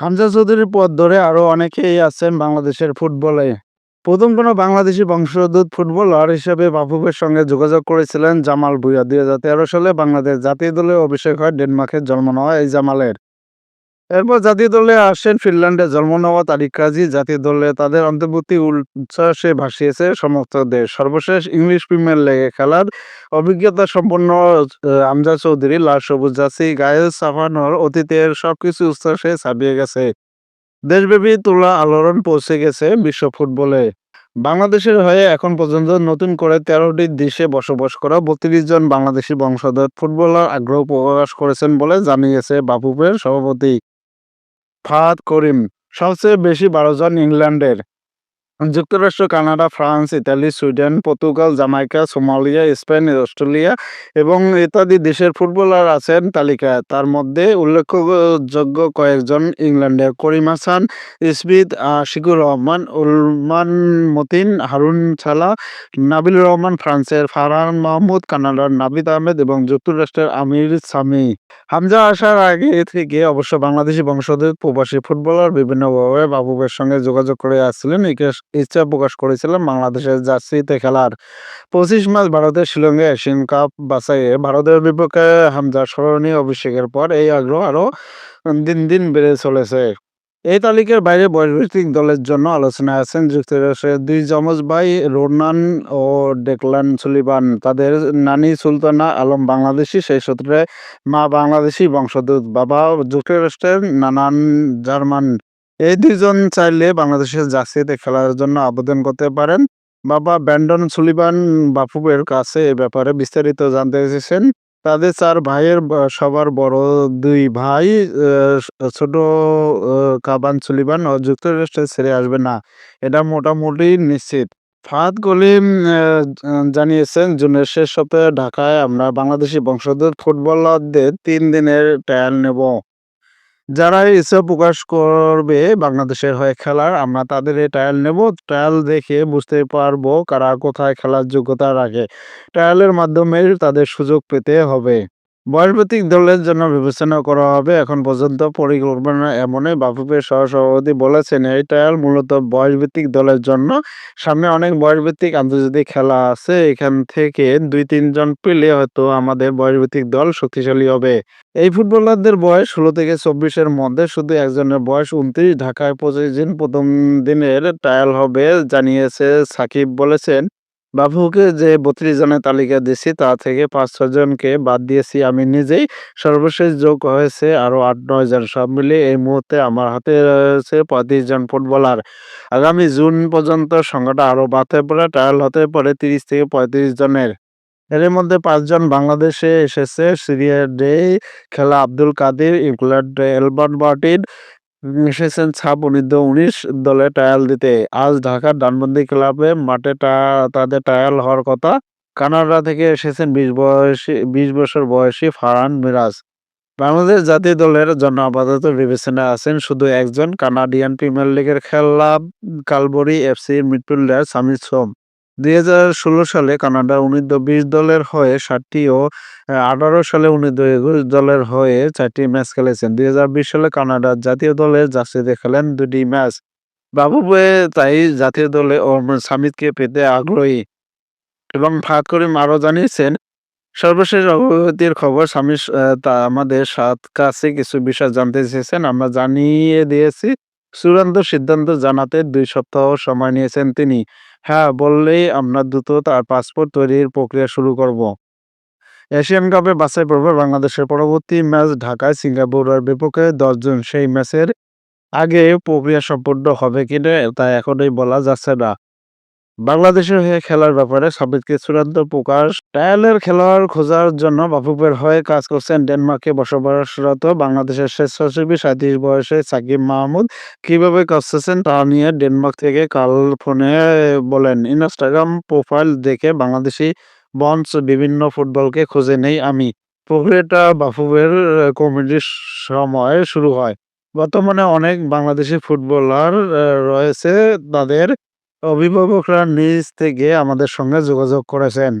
হামজা চৌধুরীর পথ ধরে আরও অনেকেই আছেন বাংলাদেশের ফুটবলে। প্রথম কোনো বাংলাদেশি বংশোদ্ভূত ফুটবলার হিসেবে মাহবুবের সঙ্গে যোগাযোগ করেছিলেন জামাল ভুঁইয়া। ২০১৩ সালে বাংলাদেশ জাতীয় দলে অভিষেক হয় ডেনমার্কের জন্ম নেওয়া এই জামালের। এরপর জাতীয় দলে আসেন ফিনল্যান্ডে জন্ম নেওয়া তারিক কাজী। জাতীয় দলে তাদের অন্তর্ভুক্তি উচ্ছ্বাসে ভাসিয়েছে সমস্ত দেশ। সর্বশেষ ইংলিশ প্রিমিয়ার লিগে খেলার অভিজ্ঞতা সম্পন্ন আমজা চৌধুরী, লাল সবুজ জার্সি গায়ে চাপানোর অতীতের সবকিছু উচ্ছ্বাসে ছাপিয়ে গেছে। দেশব্যাপী তোলা আলোড়ন পৌঁছে গেছে বিশ্ব ফুটবলে। বাংলাদেশের হয়ে এখন পর্যন্ত নতুন করে তেরোটি দেশে বসবাস করা বত্রিশ জন বাংলাদেশি বংশোদ্ভূত ফুটবলার আগ্রহ প্রকাশ করেছেন বলে জানিয়েছে বাফুফের সভাপতি ফাহাদ করিম। সবচেয়ে বেশি বারো জন ইংল্যান্ডের। যুক্তরাষ্ট্র, Canada, France, Italy, Sweden, Portugal, Jamaica, Somalia, Spain, Australia এবং ইত্যাদি দেশের ফুটবলার আছেন তালিকায়। তার মধ্যে উল্লেখযোগ্য কয়েকজন ইংল্যান্ডের করিম হাসান, স্মিথ, শিকুর রহমান, উলমান মতিন, হারুন ছালা, নাবিল রহমান, ফ্রান্সের ফারহান মাহমুদ, কানাডার নাবিদ আহমেদ এবং যুক্তরাষ্ট্রের আমির সামি। হামজা আসার আগে থেকে অবশ্য বাংলাদেশি বংশোদ্ভূত প্রবাসী ফুটবলার বিভিন্নভাবে বাবুবের সঙ্গে যোগাযোগ করে আসছিলেন। ইচ্ছা প্রকাশ করেছিলেন বাংলাদেশের জার্সিতে খেলার। পঁচিশ মার্চ ভারতের শিলংয়ে এশিয়ান কাপ বাছাইয়ে ভারতের বিপক্ষে হামজার স্মরণীয় অভিষেকের পর এই আগ্রহ আরও দিন দিন বেড়ে চলেছে। এই তালিকার বাইরে বয়সভিত্তিক দলের জন্য আলোচনায় আছেন যুক্তরাষ্ট্রের দুই যমজ ভাই রোনান ও ডেকলান সুলিবান তাদের নানি সুলতানা আলম বাংলাদেশি, সেই সূত্রে মা বাংলাদেশি বংশোদ্ভূত। বাবা যুক্তরাষ্ট্রের, নানান জার্মান। এই দুইজন চাইলে বাংলাদেশের জার্সিতে খেলার জন্য আবেদন করতে পারেন। বাবা ব্যান্ডন সুলিভান বাফুফের কাছে এ ব্যাপারে বিস্তারিত জানতে চেয়েছেন। তাদের চার ভাইয়ের সবার বড় দুই ভাই ছোট কাবান সুলিভান ও যুক্তরাষ্ট্রে ছেড়ে আসবে না এটা মোটামুটি নিশ্চিত ফাহাদ কলিম জানিয়েছেন, জুনের শেষ সপ্তাহে ঢাকায় আমরা বাংলাদেশি বংশোদ্ভূত ফুটবলারদের তিন দিনের ট্রায়াল নেব যারা ইচ্ছা প্রকাশ করবে বাংলাদেশের হয়ে খেলার, আমরা তাদের এই ট্রায়াল নেব। ট্রায়াল দেখে বুঝতে পারব কারা কোথায় খেলার যোগ্যতা রাখে ট্রায়ালের মাধ্যমে তাদের সুযোগ পেতে হবে। বয়সভিত্তিক দলের জন্য বিবেচনা করা হবে। এখন পর্যন্ত পরিকল্পনা এমনই। বাফুফের সহসভাপতি বলেছেন, এই ট্রায়াল মূলত বয়সভিত্তিক দলের জন্য। সামনে অনেক বয়সভিত্তিক আন্তর্জাতিক খেলা আছে। এখান থেকে দুই তিনজন পেলে হয়তো আমাদের বয়সভিত্তিক দল শক্তিশালী হবে। এই ফুটবলারদের বয়স ষোলো থেকে চব্বিশের মধ্যে। শুধু একজনের বয়স উনত্রিশ। ঢাকায় পঁচিশ দিন প্রথম দিনের ট্রায়াল হবে, জানিয়েছে সাকিব বলেছেন। বাবুকে যে বত্রিশ জনের তালিকা দিছি, তা থেকে পাঁচ ছজনকে বাদ দিয়েছি আমি নিজেই। সর্বশেষ যোগ হয়েছে আরও আট, নয় জন। সব মিলিয়ে এই মুহূর্তে আমার হাতে রয়েছে পঁয়ত্রিশ জন ফুটবলার। আগামী জুন পর্যন্ত সংখ্যাটা আরও বাড়তে পারে, ট্রায়াল হতে পারে তিরিশ থেকে পঁয়ত্রিশ জনের। এর মধ্যে পাঁচজন বাংলাদেশে এসেছে, সিরিয়া ডে খেলা Abdul Kadir, England Albert Martin এসেছেন ছাপ অনূর্ধ্ব উনিশ দলে ট্রায়াল দিতে। আজ ঢাকার ডানবন্দি ক্লাবে মাঠে তাদের ট্রায়াল হওয়ার কথা। কানাডা থেকে এসেছেন বিশ বয়সী, বিশ বছর বয়সী ফারহান মিরাজ। বাংলাদেশ জাতীয় দলের জন্য আপাতত বিবেচনায় আছেন শুধু একজন। কানাডিয়ান প্রিমিয়ার লিগের খেলা কালবরি এফসির মিডফিল্ডার সামির সোম। দুই হাজার ষোলো সালে কানাডা অনূর্ধ্ব বিশ দলের হয়ে সাতটি ও আঠারো সালে অনূর্ধ্ব একুশ দলের হয়ে চারটি ম্যাচ খেলেছেন। দুই সালে কানাডার জাতীয় দলের জার্সিতে খেলেন দুটি ম্যাচ। বাবুবে তাই জাতীয় দলে ও সামিদকে পেতে আগ্রহী এবং ফাঁক করিম আরও জানিয়েছেন। সর্বশেষ অগ্রগতির খবর, স্বামী তা আমাদের সাত কাছে কিছু বিষয় জানতে চেয়েছেন। আমরা জানিয়ে দিয়েছি, চূড়ান্ত সিদ্ধান্ত জানাতে দুই সপ্তাহ সময় নিয়েছেন তিনি। হ্যাঁ বললেই আমরা দ্রুত তার পাসপোর্ট তৈরির প্রক্রিয়া শুরু করব। এশিয়ান কাপে বাছাই পড়বে বাংলাদেশের পরবর্তী ম্যাচ ঢাকায় সিঙ্গাপুরের বিপক্ষে দশজন সেই ম্যাচের আগে প্রক্রিয়া সম্পন্ন হবে কিনা, তা এখনই বলা যাচ্ছে না। বাংলাদেশের হয়ে খেলার ব্যাপারে সাবিতকে চূড়ান্ত প্রকাশ। ট্রায়ালের খেলোয়াড় খোঁজার জন্য বাফুফের হয়ে কাজ করছেন ডেনমার্কে বসবাসরত বাংলাদেশের স্বেচ্ছাসেবী সাঁত্রিশ বয়সে সাকিব মাহমুদ। কীভাবে কাজ করছেন তা নিয়ে ডেনমার্ক থেকে কাল ফোনে বলেন, ইনস্টাগ্রাম প্রোফাইল দেখে বাংলাদেশি বঞ্চ বিভিন্ন ফুটবলকে খুঁজে নেই আমি। প্রক্রিয়াটা বাফুফের কমিটির সময় শুরু হয়। বর্তমানে অনেক বাংলাদেশি ফুটবলার রয়েছে তাদের অভিভাবকরা নিজ থেকে আমাদের সঙ্গে যোগাযোগ করেছেন।